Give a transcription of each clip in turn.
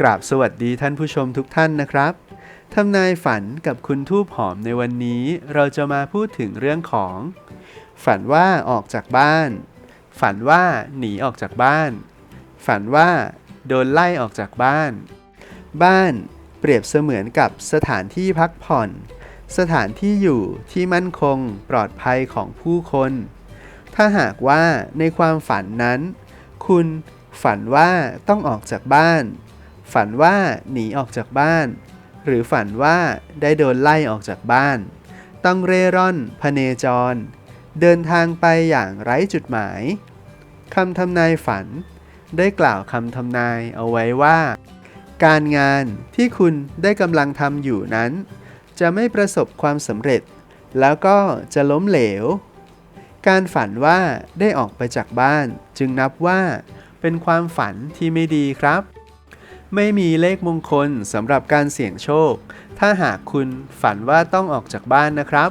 กราบสวัสดีท่านผู้ชมทุกท่านนะครับทำนายฝันกับคุณทูบหอมในวันนี้ เราจะมาพูดถึงเรื่องของ ฝันว่าออกจากบ้าน ฝันว่าหนีออกจากบ้าน ฝันว่า โดนไล่ออกจากบ้าน บ้านเปรียบเสมือนกับสถานที่พักผ่อน สถานที่อยู่ที่มั่นคงปลอดภัยของผู้คน ถ้าหากว่าในความฝันนั้น คุณฝันว่าต้องออกจากบ้าน ฝันว่าหนีออกจากบ้าน หรือฝันว่าได้โดนไล่ออกจากบ้าน ต้องเร่ร่อนพเนจร เดินทางไปอย่างไร้จุดหมายคำทำนายฝัน ได้กล่าวคำทำนายเอาไว้ว่า การงานที่คุณได้กำลังทำอยู่นั้น จะไม่ประสบความสำเร็จ แล้วก็จะล้มเหลว การฝันว่าได้ออกไปจากบ้าน จึงนับว่าเป็นความฝันที่ไม่ดีครับ ไม่มีเลขมงคลสำหรับการเสี่ยงโชค ถ้าหากคุณฝันว่าต้องออกจากบ้านนะครับ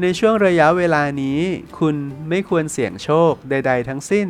ในช่วงระยะเวลานี้ คุณไม่ควรเสี่ยงโชคใด ๆ ทั้งสิ้น